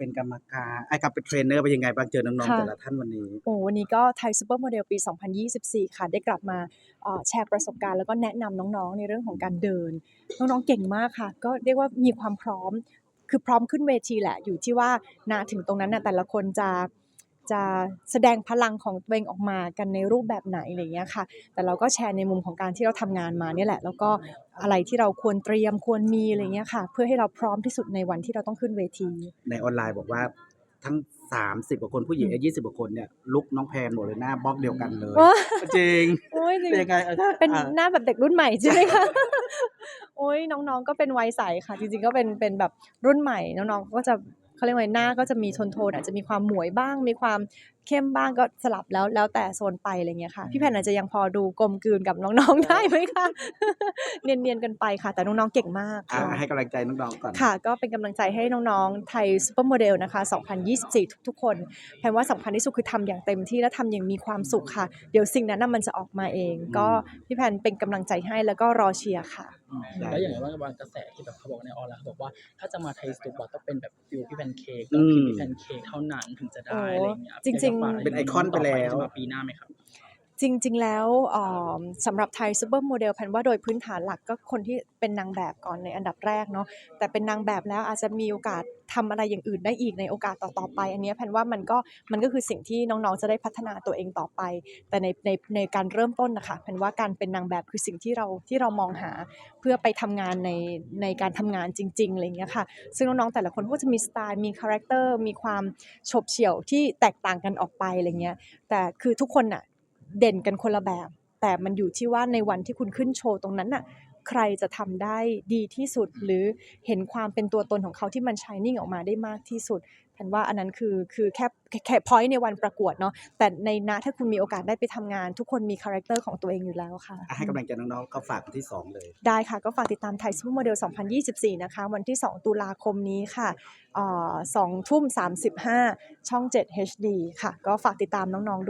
เป็นกรรมการไอ้กับเป็นเทรนเนอร์เป็นยังไงบ้างเจอน้องๆค่ะ แต่ละท่านวันนี้ โอ้วันนี้ก็ไทยซูเปอร์โมเดลปี 2024 ค่ะ ได้กลับมาเอ่อแชร์ประสบการณ์แล้วก็แนะนำน้องๆ ในเรื่องของการเดิน น้องๆ เก่งมากค่ะ ก็เรียกว่ามีความพร้อม คือพร้อมขึ้นเวทีแหละ อยู่ที่ว่านาถึงตรงนั้นนะแต่ละคนจะ จะแสดงพลังของตัวเองออกมากันในรูปแบบไหนอะไรอย่างเงี้ยค่ะ แต่เราก็แชร์ในมุมของการที่เราทำงานมาเนี่ยแหละ แล้วก็อะไรที่เราควรเตรียมควรมีอะไรอย่างเงี้ยค่ะ เพื่อให้เราพร้อมที่สุดในวันที่เราต้องขึ้นเวที ในออนไลน์บอกว่าทั้ง30กว่าคนผู้หญิงไอ้ยี่สิบกว่าคนเนี่ยลุกน้องแพนหมดเลยหน้าบล็อกเดียวกันเลยว้าจริงโอ้ยจริงเป็นยังไงออถ้าเป็นอะหน้าแบบเด็กรุ่นใหม่ใช่ไหมคะโอ้ยน้องๆก็เป็นวัยใสค่ะ จริงๆก็เป็นเป็นแบบรุ่นใหม่น้องๆก็จะ เขาเรียกว่าหน้าก็จะมีโทนโทนๆอาจจะมีความหมวยบ้าง มีความเข้มบ้างก็สลับแล้วแล้วแต่โซนไปอะไรเงี้ยค่ะ พี่แผ่นอาจจะยังพอดูกลมกลืนกับน้องๆได้ไหมคะเนียนๆกันไปค่ะ แต่น้องๆเก่งมากอะค่ะให้กำลังใจน้องๆก่อนค่ะ ก็เป็นกำลังใจให้น้องๆไทยซูเปอร์โมเดลนะคะ2024 ทุกๆ คนแพนว่าสำคัญที่สุดคือทำอย่างเต็มที่และทำอย่างมีความสุขค่ะ เดี๋ยวสิ่งนั้นน่ะมันจะออกมาเอง ก็พี่แพนเป็นกำลังใจให้แล้วก็รอเชียร์ค่ะได้ แล้วอย่างไรว่างบางกระแสที่แบบเขาบอกในออนไลน์เขาบอกว่า ถ้าจะมาไทยสตูบต้องเป็นแบบฟิวพี่แพนเค้กอืต้องมพี่แพนเค้กเท่านั้นถึงจะได้โอ้อะไรอย่างเงี้ยจริงๆยากจะฝากะรเป็นไอคอนไปแล้วจะมาปีหน้าไหมครับ จริงๆแล้วเอ่อสำหรับไทยซูเปอร์โมเดลแพนว่าโดยพื้นฐานหลักก็คนที่เป็นนางแบบก่อนในอันดับแรกเนาะแต่เป็นนางแบบแล้วอาจจะมีโอกาสทำอะไรอย่างอื่นได้อีกในโอกาสต่อๆไป อันเนี้ยแพนว่ามันก็มันก็คือสิ่งที่น้องๆจะได้พัฒนาตัวเองต่อไป แต่ในในในการเริ่มต้นนะคะแพนว่าการเป็นนางแบบคือสิ่งที่เราที่เรามองหาเพื่อไปทำงานในในการทำงานจริงๆอะไรอย่างเงี้ยค่ะซึ่งน้องๆแต่ละคนก็จะมีสไตล์มีคาแรคเตอร์มีความโฉบเฉี่ยวที่แตกต่างกันออกไปอะไรเงี้ยแต่คือทุกคนน่ะ เด่นกันคนละแบบ แต่มันอยู่ที่ว่าในวันที่คุณขึ้นโชว์ตรงนั้นน่ะใครจะทำได้ดีที่สุด หรือเห็นความเป็นตัวตนของเขาที่มันชายนิ่งออกมาได้มากที่สุดแผนว่าอันนั้นคือคือแค่แค่แค่พอยต์ในวันประกวดเนาะแต่ในนะถ้าคุณมีโอกาสได้ไปทำงาน ทุกคนมีคาแรคเตอร์ของตัวเองอยู่แล้วค่ะอะให้กำลังใจน้องๆก็ฝากวันที่สองเลย ได้ค่ะ ก็ฝากติดตามไทยซูเปอร์โมเดล 2024 นะคะ วันที่ 2 ตุลาคมนี้ค่ะเอ่อ2ทุ่ม 35 ช่อง 7 HD ค่ะ ก็ฝากติดตามน้องๆด้วย